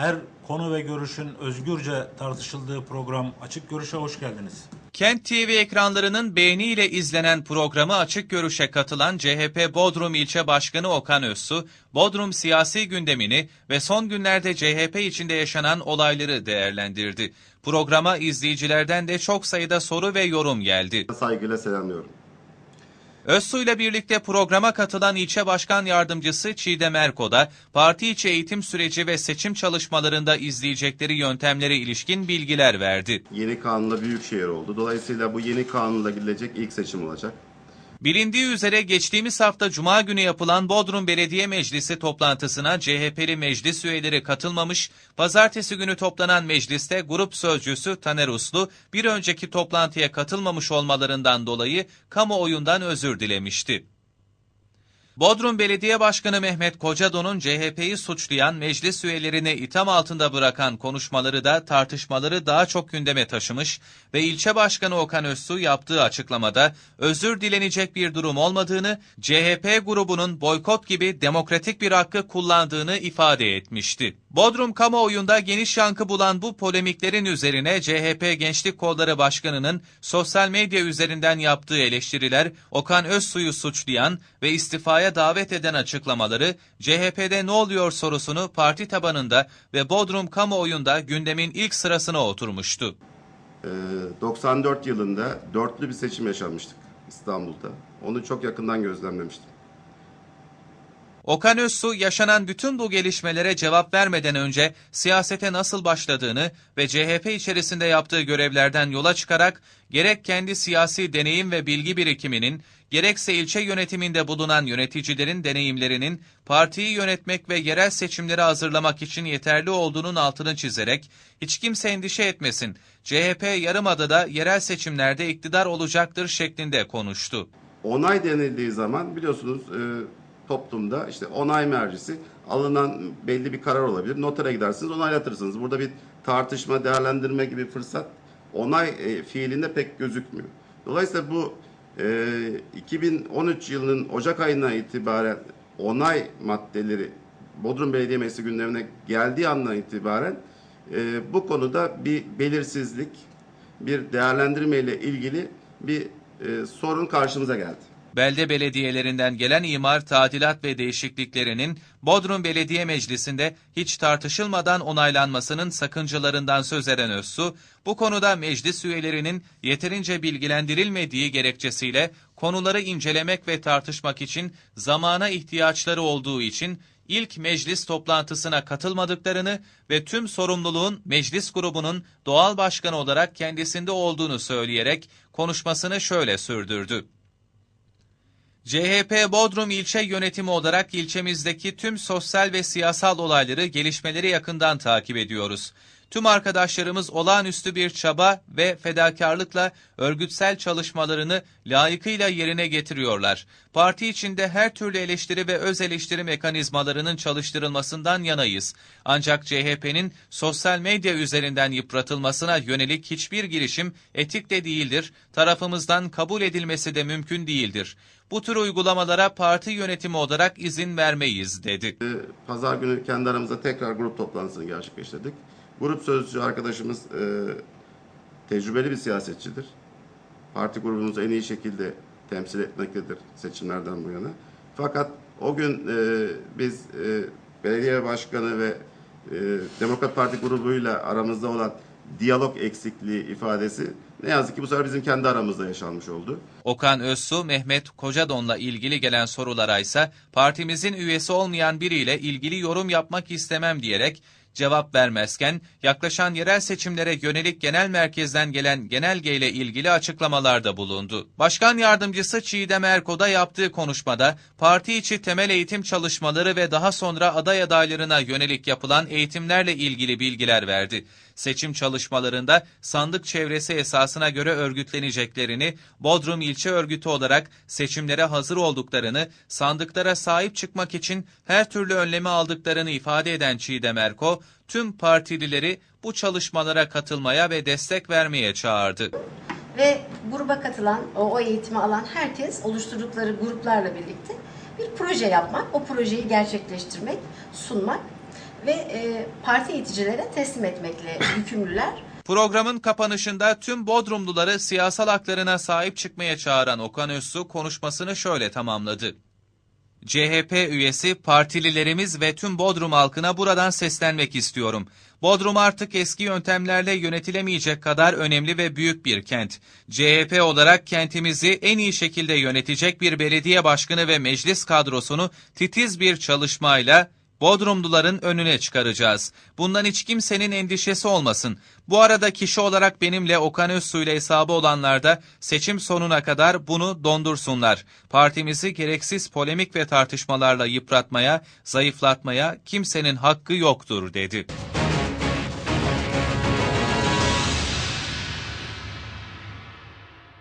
Her konu ve görüşün özgürce tartışıldığı program Açık Görüş'e hoş geldiniz. Kent TV ekranlarının beğeniyle izlenen programı Açık Görüş'e katılan CHP Bodrum İlçe Başkanı Okan Özsu, Bodrum siyasi gündemini ve son günlerde CHP içinde yaşanan olayları değerlendirdi. Programa izleyicilerden de çok sayıda soru ve yorum geldi. Saygıyla selamlıyorum. Özsu ile birlikte programa katılan ilçe başkan yardımcısı Çiğdem Erko da parti içi eğitim süreci ve seçim çalışmalarında izleyecekleri yöntemlere ilişkin bilgiler verdi. Yeni kanunla büyük şehir oldu. Dolayısıyla bu yeni kanunla gidilecek ilk seçim olacak. Bilindiği üzere geçtiğimiz hafta Cuma günü yapılan Bodrum Belediye Meclisi toplantısına CHP'li meclis üyeleri katılmamış, pazartesi günü toplanan mecliste grup sözcüsü Taner Uslu bir önceki toplantıya katılmamış olmalarından dolayı kamuoyundan özür dilemişti. Bodrum Belediye Başkanı Mehmet Kocadon'un CHP'yi suçlayan meclis üyelerini itham altında bırakan konuşmaları da tartışmaları daha çok gündeme taşımış ve ilçe başkanı Okan Özsu yaptığı açıklamada özür dilenecek bir durum olmadığını, CHP grubunun boykot gibi demokratik bir hakkı kullandığını ifade etmişti. Bodrum kamuoyunda geniş yankı bulan bu polemiklerin üzerine CHP Gençlik Kolları Başkanı'nın sosyal medya üzerinden yaptığı eleştiriler Okan Özsu'yu suçlayan ve istifaya davet eden açıklamaları CHP'de ne oluyor sorusunu parti tabanında ve Bodrum kamuoyunda gündemin ilk sırasına oturmuştu. Ee, 94 yılında dörtlü bir seçim yaşanmıştık İstanbul'da. Onu çok yakından gözlemlemiştim. Okan Özsu yaşanan bütün bu gelişmelere cevap vermeden önce siyasete nasıl başladığını ve CHP içerisinde yaptığı görevlerden yola çıkarak gerek kendi siyasi deneyim ve bilgi birikiminin gerekse ilçe yönetiminde bulunan yöneticilerin deneyimlerinin partiyi yönetmek ve yerel seçimleri hazırlamak için yeterli olduğunun altını çizerek hiç kimse endişe etmesin. CHP Yarımada'da yerel seçimlerde iktidar olacaktır şeklinde konuştu. Onay denildiği zaman biliyorsunuz e, toplumda işte onay mercisi alınan belli bir karar olabilir. Notere gidersiniz onaylatırsınız. Burada bir tartışma, değerlendirme gibi fırsat onay e, fiilinde pek gözükmüyor. Dolayısıyla bu e, 2013 yılının Ocak ayından itibaren onay maddeleri Bodrum Belediye Meclisi gündemine geldiği andan itibaren e, bu konuda bir belirsizlik, bir değerlendirme ile ilgili bir e, sorun karşımıza geldi. Belde belediyelerinden gelen imar, tadilat ve değişikliklerinin Bodrum Belediye Meclisi'nde hiç tartışılmadan onaylanmasının sakıncalarından söz eden Özsu, bu konuda meclis üyelerinin yeterince bilgilendirilmediği gerekçesiyle konuları incelemek ve tartışmak için zamana ihtiyaçları olduğu için ilk meclis toplantısına katılmadıklarını ve tüm sorumluluğun meclis grubunun doğal başkanı olarak kendisinde olduğunu söyleyerek konuşmasını şöyle sürdürdü. CHP Bodrum ilçe yönetimi olarak ilçemizdeki tüm sosyal ve siyasal olayları, gelişmeleri yakından takip ediyoruz. Tüm arkadaşlarımız olağanüstü bir çaba ve fedakarlıkla örgütsel çalışmalarını layıkıyla yerine getiriyorlar. Parti içinde her türlü eleştiri ve öz eleştiri mekanizmalarının çalıştırılmasından yanayız. Ancak CHP'nin sosyal medya üzerinden yıpratılmasına yönelik hiçbir girişim etik de değildir, tarafımızdan kabul edilmesi de mümkün değildir. Bu tür uygulamalara parti yönetimi olarak izin vermeyiz dedi. E, Pazar günü kendi aramızda tekrar grup toplantısını gerçekleştirdik. Grup sözcü arkadaşımız e, tecrübeli bir siyasetçidir. Parti grubumuzu en iyi şekilde temsil etmektedir seçimlerden bu yana. Fakat o gün e, biz e, belediye başkanı ve e, Demokrat Parti grubuyla aramızda olan diyalog eksikliği ifadesi ne yazık ki bu sefer bizim kendi aramızda yaşanmış oldu. Okan Özsu, Mehmet Kocadon'la ilgili gelen sorulara ise partimizin üyesi olmayan biriyle ilgili yorum yapmak istemem diyerek cevap vermezken yaklaşan yerel seçimlere yönelik genel merkezden gelen genelgeyle ilgili açıklamalarda bulundu. Başkan yardımcısı Çiğdem Erko'da yaptığı konuşmada parti içi temel eğitim çalışmaları ve daha sonra aday adaylarına yönelik yapılan eğitimlerle ilgili bilgiler verdi. Seçim çalışmalarında sandık çevresi esasına göre örgütleneceklerini, Bodrum ilçe örgütü olarak seçimlere hazır olduklarını, sandıklara sahip çıkmak için her türlü önlemi aldıklarını ifade eden Çiğdem Erko, tüm partilileri bu çalışmalara katılmaya ve destek vermeye çağırdı. Ve gruba katılan, o, o eğitimi alan herkes oluşturdukları gruplarla birlikte bir proje yapmak, o projeyi gerçekleştirmek, sunmak ve e, parti eğiticilere teslim etmekle yükümlüler. Programın kapanışında tüm Bodrumluları siyasal haklarına sahip çıkmaya çağıran Okan Özsu konuşmasını şöyle tamamladı. CHP üyesi partililerimiz ve tüm Bodrum halkına buradan seslenmek istiyorum. Bodrum artık eski yöntemlerle yönetilemeyecek kadar önemli ve büyük bir kent. CHP olarak kentimizi en iyi şekilde yönetecek bir belediye başkanı ve meclis kadrosunu titiz bir çalışmayla Bodrumluların önüne çıkaracağız. Bundan hiç kimsenin endişesi olmasın. Bu arada kişi olarak benimle Okan Özsu ile hesabı olanlar da seçim sonuna kadar bunu dondursunlar. Partimizi gereksiz polemik ve tartışmalarla yıpratmaya, zayıflatmaya kimsenin hakkı yoktur dedi.